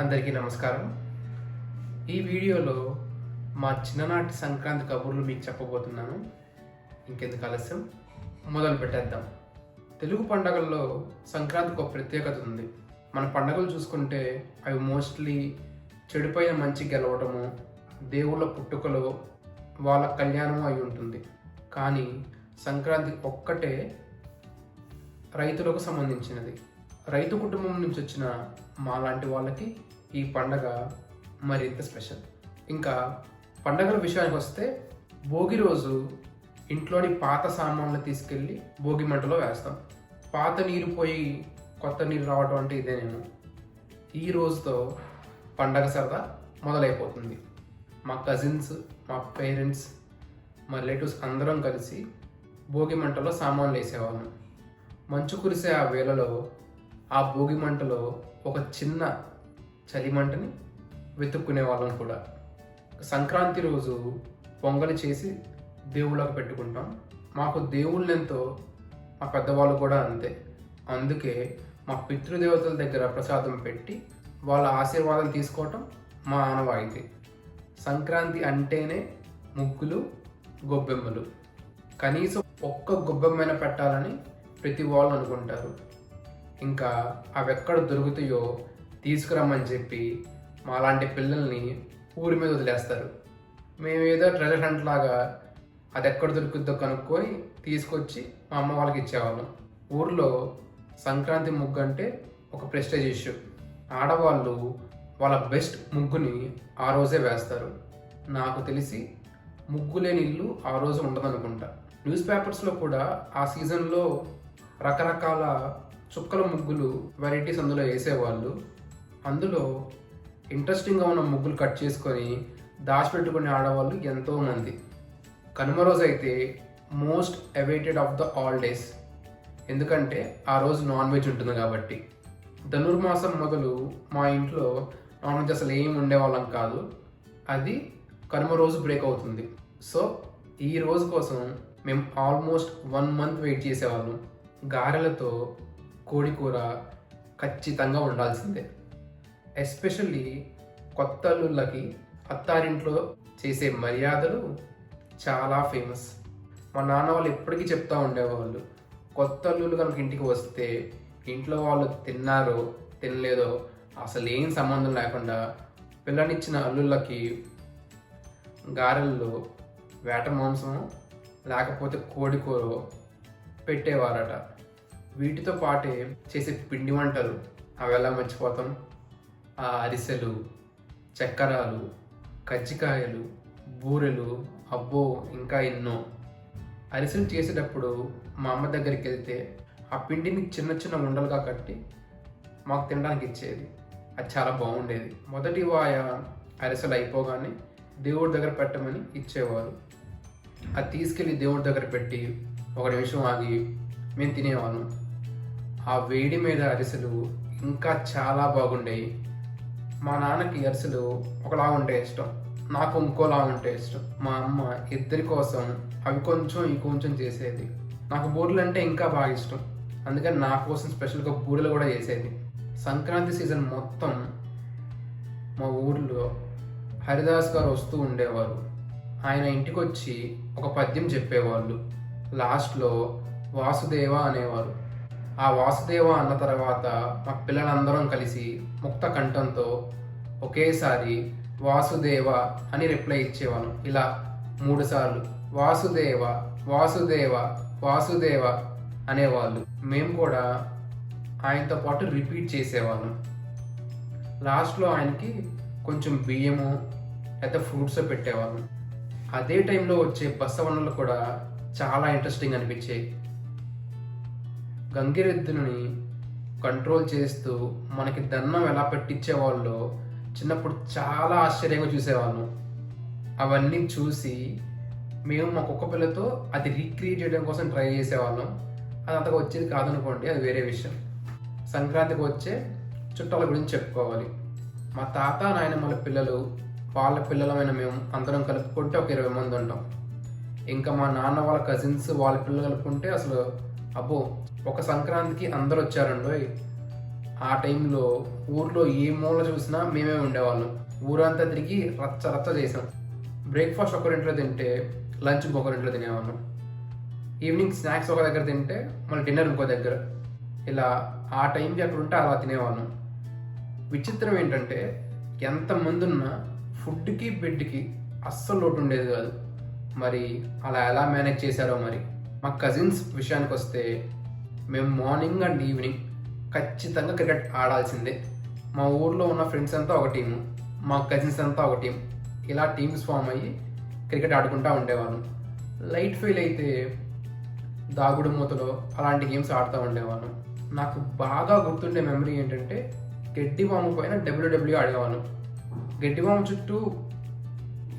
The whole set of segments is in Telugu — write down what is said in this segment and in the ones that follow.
అందరికీ నమస్కారం. ఈ వీడియోలో మా చిన్ననాటి సంక్రాంతి కబుర్లు మీకు చెప్పబోతున్నాను. ఇంకెందుకు ఆలస్యం? మొదలు పెట్టేద్దాం. తెలుగు పండగల్లో సంక్రాంతికి ఒక ప్రత్యేకత ఉంది. మన పండగలు చూసుకుంటే అవి మోస్ట్లీ చెడిపోయిన మంచి గెలవటము దేవుళ్ళ పుట్టుకలో వాళ్ళ కళ్యాణము అయి ఉంటుంది. కానీ సంక్రాంతి ఒక్కటే రైతులకు సంబంధించినది. రైతు కుటుంబం నుంచి వచ్చిన మాలాంటి వాళ్ళకి ఈ పండగ మరింత స్పెషల్. ఇంకా పండగల విషయానికి వస్తే భోగి రోజు ఇంట్లోని పాత సామాన్లు తీసుకెళ్ళి భోగి మంటలో వేస్తాం. పాత నీరు పోయి కొత్త నీరు రావడం అంటే ఇదే నేను. ఈ రోజుతో పండగ సరదా మొదలైపోతుంది. మా కజిన్స్ మా పేరెంట్స్ మా రిలేటివ్స్ అందరం కలిసి భోగి మంటలో సామాన్లు వేసేవాళ్ళం. మంచు కురిసే ఆ వేళలో ఆ భోగి మంటలో ఒక చిన్న చలి మంటని వెతుక్కునే వాళ్ళం కూడా. సంక్రాంతి రోజు పొంగలి చేసి దేవుళ్ళకు పెట్టుకుంటాం. మాకు దేవుళ్ళెంతో మా పెద్దవాళ్ళు కూడా అంతే. అందుకే మా పితృదేవతల దగ్గర ప్రసాదం పెట్టి వాళ్ళ ఆశీర్వాదం తీసుకోవటం మా ఆనవాయితీ. సంక్రాంతి అంటేనే ముగ్గులు గొబ్బెమ్మలు. కనీసం ఒక్క గొబ్బెమ్మైనా పెట్టాలని ప్రతి వాళ్ళు అనుకుంటారు. ఇంకా అవి ఎక్కడ దొరుకుతాయో తీసుకురమ్మని చెప్పి మాలాంటి పిల్లల్ని ఊరి మీద వదిలేస్తారు. మేమేదో ట్రెజర్ హంట్ లాగా అది ఎక్కడ దొరుకుద్దో కనుక్కొని తీసుకొచ్చి మా అమ్మ వాళ్ళకి ఇచ్చేవాళ్ళం. ఊర్లో సంక్రాంతి ముగ్గు అంటే ఒక ప్రెస్టేజ్ ఇష్యూ ఆడవాళ్ళు వాళ్ళ బెస్ట్ ముగ్గుని ఆ రోజే వేస్తారు. నాకు తెలిసి ముగ్గు లేని ఇల్లు ఆ రోజు ఉండదనుకుంటా. న్యూస్ పేపర్స్లో కూడా ఆ సీజన్లో రకరకాల చుక్కల ముగ్గులు వెరైటీస్ అందులో వేసేవాళ్ళు. అందులో ఇంట్రెస్టింగ్గా ఉన్న ముగ్గులు కట్ చేసుకొని దాచిపెట్టుకునే ఆడవాళ్ళు ఎంతోమంది కనుమ రోజు అయితే most awaited of the all days ఎందుకంటే ఆ రోజు నాన్ వెజ్ ఉంటుంది కాబట్టి. ధనుర్మాసం మొదలు మా ఇంట్లో నాన్ వెజ్ అసలు ఏం ఉండేవాళ్ళం కాదు. అది కనుమ రోజు బ్రేక్ అవుతుంది. సో ఈ రోజు కోసం మేము ఆల్మోస్ట్ వన్ మంత్ వెయిట్ చేసేవాళ్ళం. గారెలతో కోడి కూర ఖచ్చితంగా ఉండాల్సిందే ఎస్పెషల్లీ కొత్త అల్లుళ్ళకి అత్తారింట్లో చేసే మర్యాదలు చాలా ఫేమస్. మా నాన్న వాళ్ళు ఎప్పటికీ చెప్తా ఉండేవాళ్ళు కొత్త అల్లుళ్ళు కనుక ఇంటికి వస్తే ఇంట్లో వాళ్ళు తిన్నారో తినలేదో అసలు ఏం సంబంధం లేకుండా పిల్లనిచ్చిన అల్లుళ్ళకి గారెల్లో వేట మాంసం లేకపోతే కోడి కూర పెట్టేవారట. వీటితో పాటే చేసే పిండి వంటలు అవి ఎలా మర్చిపోతాం? ఆ అరిసెలు చక్కరాలు కజ్జికాయలు బూరెలు అబ్బో ఇంకా ఎన్నో. అరిసెలు చేసేటప్పుడు మా అమ్మ దగ్గరికి వెళ్తే ఆ పిండిని చిన్న చిన్న ఉండలుగా కట్టి మాకు తినడానికి ఇచ్చేది. అది చాలా బాగుండేది. మొదటి వాయ అరిసెలు అయిపోగానే దేవుడి దగ్గర పెట్టమని ఇచ్చేవారు. అది తీసుకెళ్ళి దేవుడి దగ్గర పెట్టి ఒక నిమిషం ఆగి మేము తినేవాళ్ళం. ఆ వేడి మీద అరిసెలు ఇంకా చాలా బాగుండేవి మా నాన్నకి అరిసెలు ఒకలా ఉంటే ఇష్టం. నాకు ఇంకోలా ఉంటే ఇష్టం. మా అమ్మ ఇద్దరి కోసం అవి కొంచెం ఈ కొంచెం చేసేది. నాకు బూరెలు అంటే ఇంకా బాగా ఇష్టం. అందుకని నా కోసం స్పెషల్గా బూరెలు కూడా చేసేది. సంక్రాంతి సీజన్ మొత్తం మా ఊర్లో హరిదాస్ గారు వస్తూ ఉండేవారు. ఆయన ఇంటికి వచ్చి ఒక పద్యం చెప్పేవాళ్ళు. లాస్ట్లో వాసుదేవ అనేవారు. ఆ వాసుదేవ అన్న తర్వాత మా పిల్లలందరం కలిసి ముక్త కంఠంతో ఒకేసారి వాసుదేవ అని రిప్లై ఇచ్చేవాళ్ళం. ఇలా మూడుసార్లు వాసుదేవ వాసుదేవ వాసుదేవ అనేవాళ్ళు. మేము కూడా ఆయనతో పాటు రిపీట్ చేసేవాళ్ళం. లాస్ట్లో ఆయనకి కొంచెం బియ్యము లేదా ఫ్రూట్స్ పెట్టేవాళ్ళం. అదే టైంలో వచ్చే బస్సవనలు కూడా చాలా ఇంట్రెస్టింగ్ అనిపించాయి. గంగిరెద్దుని కంట్రోల్ చేస్తూ మనకి దండం ఎలా పెట్టించేవాళ్ళు చిన్నప్పుడు చాలా ఆశ్చర్యంగా చూసేవాళ్ళం. అవన్నీ చూసి మేము మా కుక్క పిల్లతో అది రీక్రియేట్ చేయడం కోసం ట్రై చేసేవాళ్ళం. అది అంతగా వచ్చేది కాదనుకోండి అది వేరే విషయం. సంక్రాంతికి వచ్చే చుట్టాల గురించి చెప్పుకోవాలి. మా తాత నాయనమ్మల పిల్లలు వాళ్ళ పిల్లలమైన మేము అందరం కలుపుకుంటే ఒక ఇరవై మంది ఉంటాం. ఇంకా మా నాన్న వాళ్ళ కజిన్స్ వాళ్ళ పిల్లలు కలుపుకుంటే అసలు అబ్బో ఒక సంక్రాంతికి అందరు వచ్చారండో ఆ టైంలో ఊర్లో ఏ మూల చూసినా మేమే ఉండేవాళ్ళం. ఊరంతా తిరిగి రచ్చ రచ్చ చేసాం బ్రేక్ఫాస్ట్ ఒకరింట్లో తింటే లంచ్ ఒకరింట్లో తినేవాళ్ళం. ఈవినింగ్ స్నాక్స్ ఒక దగ్గర తింటే మళ్ళీ డిన్నర్ ఇంకో దగ్గర. ఇలా ఆ టైంకి అక్కడ ఉంటే అలా తినేవాళ్ళం. విచిత్రం ఏంటంటే ఎంత ముందున్నా ఫుడ్కి బెడ్కి అస్సలు లోటు ఉండేది కాదు. మరి అలా ఎలా మేనేజ్ చేశారో మరి? మా కజిన్స్ విషయానికి వస్తే మేము మార్నింగ్ అండ్ ఈవినింగ్ ఖచ్చితంగా క్రికెట్ ఆడాల్సిందే. మా ఊర్లో ఉన్న ఫ్రెండ్స్ అంతా ఒక టీము మా కజిన్స్ అంతా ఒక టీం ఇలా టీమ్స్ ఫామ్ అయ్యి క్రికెట్ ఆడుకుంటూ ఉండేవాళ్ళం. లైట్ ఫెయిల్ అయితే దాగుడు మూతలో అలాంటి గేమ్స్ ఆడుతూ ఉండేవాళ్ళం. నాకు బాగా గుర్తుండే మెమరీ ఏంటంటే గడ్డి గడ్డివాము పైన డబ్ల్యూడబ్ల్యూ ఆడేవాళ్ళం. బామ చుట్టూ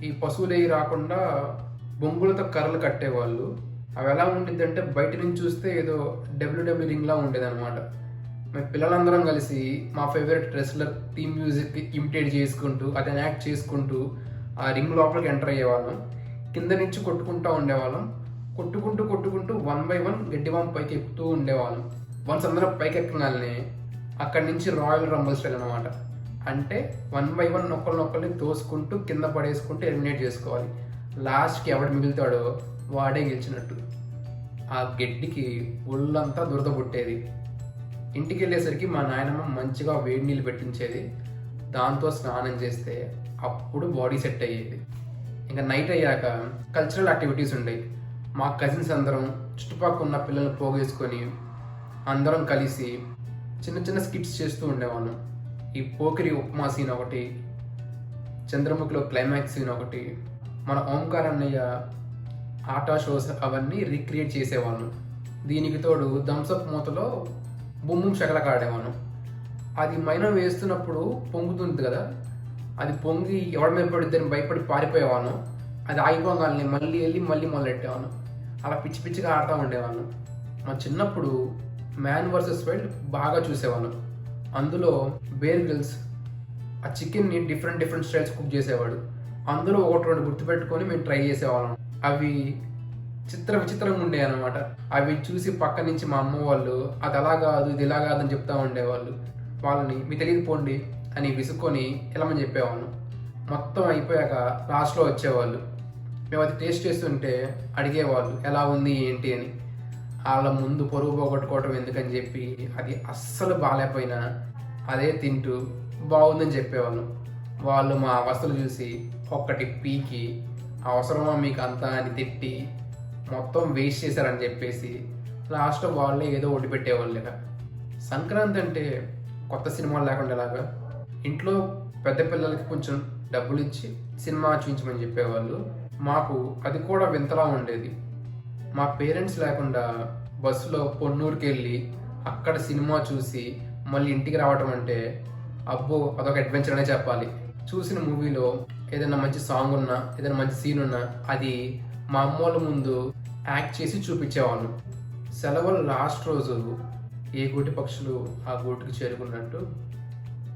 ఈ పశువులు రాకుండా బొంగులతో కర్రలు కట్టేవాళ్ళు. అవి ఎలా ఉండిద్ది అంటే బయట నుంచి చూస్తే ఏదో డబ్ల్యూడబ్ల్యూ రింగ్లా ఉండేది అనమాట మేము పిల్లలందరం కలిసి మా favourite wrestler theme music imitate చేసుకుంటూ అతను యాక్ట్ చేసుకుంటూ ఆ రింగ్ లోపలికి ఎంటర్ అయ్యేవాళ్ళం. కింద నుంచి కొట్టుకుంటూ ఉండేవాళ్ళం. కొట్టుకుంటూ కొట్టుకుంటూ వన్ బై వన్ గడ్డివాం పైకి ఎక్కుతూ ఉండేవాళ్ళం. వన్స్ అందరం పైకి ఎక్కగానే అక్కడి నుంచి రాయల్ రంబల్ స్టైల్ అనమాట అంటే వన్ బై వన్ నొక్కరినొక్కరిని తోసుకుంటూ కింద పడేసుకుంటూ ఎలిమినేట్ చేసుకోవాలి. లాస్ట్కి ఎవడు మిగులుతాడో వాడే గెలిచినట్టు. ఆ గడ్డికి ఒళ్ళంతా దురద పుట్టేది. ఇంటికి వెళ్ళేసరికి మా నాయనమ్మ మంచిగా వేడి నీళ్ళు పెట్టించేది. దాంతో స్నానం చేస్తే అప్పుడు బాడీ సెట్ అయ్యేది. ఇంకా నైట్ అయ్యాక కల్చరల్ యాక్టివిటీస్ ఉండేవి మా కజిన్స్ అందరం చుట్టుపక్కల ఉన్న పిల్లల్ని పోగేసుకొని అందరం కలిసి చిన్న చిన్న స్కిట్స్ చేస్తూ ఉండేవాళ్ళం. ఈ పోకిరి ఉప్మా సీన్ ఒకటి చంద్రముఖిలో క్లైమాక్స్ సీన్ ఒకటి మన ఓంకార్ అన్నయ్య ఆటా షోస్ అవన్నీ రీక్రియేట్ చేసేవాళ్ళం. దీనికి తోడు థమ్సప్ మూతలో బొమ్ము శకలక ఆడేవాళ్ళం అది మైనం వేస్తున్నప్పుడు పొంగుతుంది కదా. అది పొంగి ఎవరి మీద పడిద్దని భయపడి పారిపోయేవాను అది ఆగిపోగాలని మళ్ళీ వెళ్ళి మళ్ళీ మొదలెట్టేవాను అలా పిచ్చి పిచ్చిగా ఆడుతూ ఉండేవాను మా చిన్నప్పుడు మ్యాన్ వర్సెస్ వైల్డ్ బాగా చూసేవాను అందులో బేర్ గ్రిల్స్ ఆ చికెన్ని డిఫరెంట్ డిఫరెంట్ స్టైల్స్ కుక్ చేసేవాడు. అందులో ఒకటి రెండు గుర్తుపెట్టుకొని మేము ట్రై చేసేవాళ్ళం. అవి చిత్ర విచిత్రంగా ఉండేవి అనమాట అవి చూసి పక్క నుంచి మా అమ్మ వాళ్ళు అది అలా కాదు ఇది ఇలా కాదు అని చెప్తా ఉండేవాళ్ళు. వాళ్ళని మీ తెలియదు అని విసుక్కొని వెళ్ళమని చెప్పేవాళ్ళు. మొత్తం అయిపోయాక లాస్ట్లో వచ్చేవాళ్ళు. మేము అది టేస్ట్ చేస్తుంటే అడిగేవాళ్ళు ఎలా ఉంది ఏంటి అని. వాళ్ళ ముందు పొరుగు పోగొట్టుకోవటం ఎందుకని చెప్పి అది అస్సలు బాగాలేకపోయినా అదే తింటూ బాగుందని చెప్పేవాళ్ళు. వాళ్ళు మా వస్తువులు చూసి ఒక్కటి పీకి అవసరమా మీకు అంతా అని తిట్టి మొత్తం వేస్ట్ చేశారని చెప్పేసి లాస్ట్ వాళ్ళే ఏదో ఒడిపెట్టేవాళ్ళు ఇక. సంక్రాంతి అంటే కొత్త సినిమాలు లేకుండా ఎలాగా? ఇంట్లో పెద్ద పిల్లలకి కొంచెం డబ్బులు ఇచ్చి సినిమా చూపించమని చెప్పేవాళ్ళు. మాకు అది కూడా వింతలా ఉండేది. మా పేరెంట్స్ లేకుండా బస్సులో పొన్నూరుకి వెళ్ళి అక్కడ సినిమా చూసి మళ్ళీ ఇంటికి రావటం అంటే అబ్బో అదొక అడ్వెంచర్ అనే చెప్పాలి. చూసిన మూవీలో ఏదైనా మంచి సాంగ్ ఉన్నా ఏదైనా మంచి సీన్ ఉన్నా అది మా అమ్మోళ్ళ ముందు యాక్ట్ చేసి చూపించేవాళ్ళం. సెలవుల లాస్ట్ రోజు ఏ గూటి పక్షులు ఆ గూటికి చేరుకున్నట్టు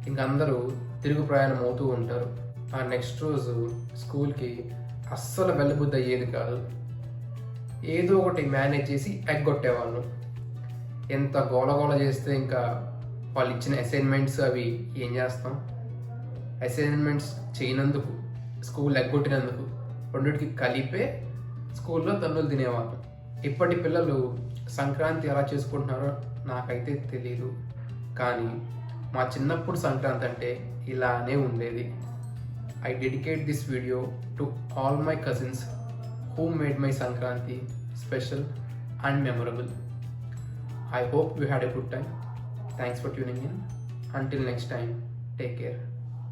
ఇంక అందరూ తిరుగు ప్రయాణం అవుతూ ఉంటారు. ఆ నెక్స్ట్ రోజు స్కూల్కి అస్సలు వెళ్ళబుద్ధి అయ్యేది కాదు. ఏదో ఒకటి మేనేజ్ చేసి ఎగ్గొట్టేవాళ్ళు. ఎంత గోలగోల చేస్తే ఇంకా వాళ్ళు ఇచ్చిన అసైన్మెంట్స్ అవి ఏం చేస్తాం? అసైన్మెంట్స్ చేయనందుకు స్కూల్ ఎగ్గొట్టినందుకు రెండింటికి కలిపే స్కూల్లో తన్నులు తినేవాళ్ళు. ఇప్పటి పిల్లలు సంక్రాంతి ఎలా చేసుకుంటున్నారో నాకైతే తెలియదు కానీ మా చిన్నప్పుడు సంక్రాంతి అంటే ఇలానే ఉండేది. I dedicate this video to all my cousins who made my Sankranti special and memorable I hope you had a good time thanks for tuning in until next time take care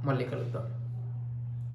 మళ్ళీ కలుద్దాం.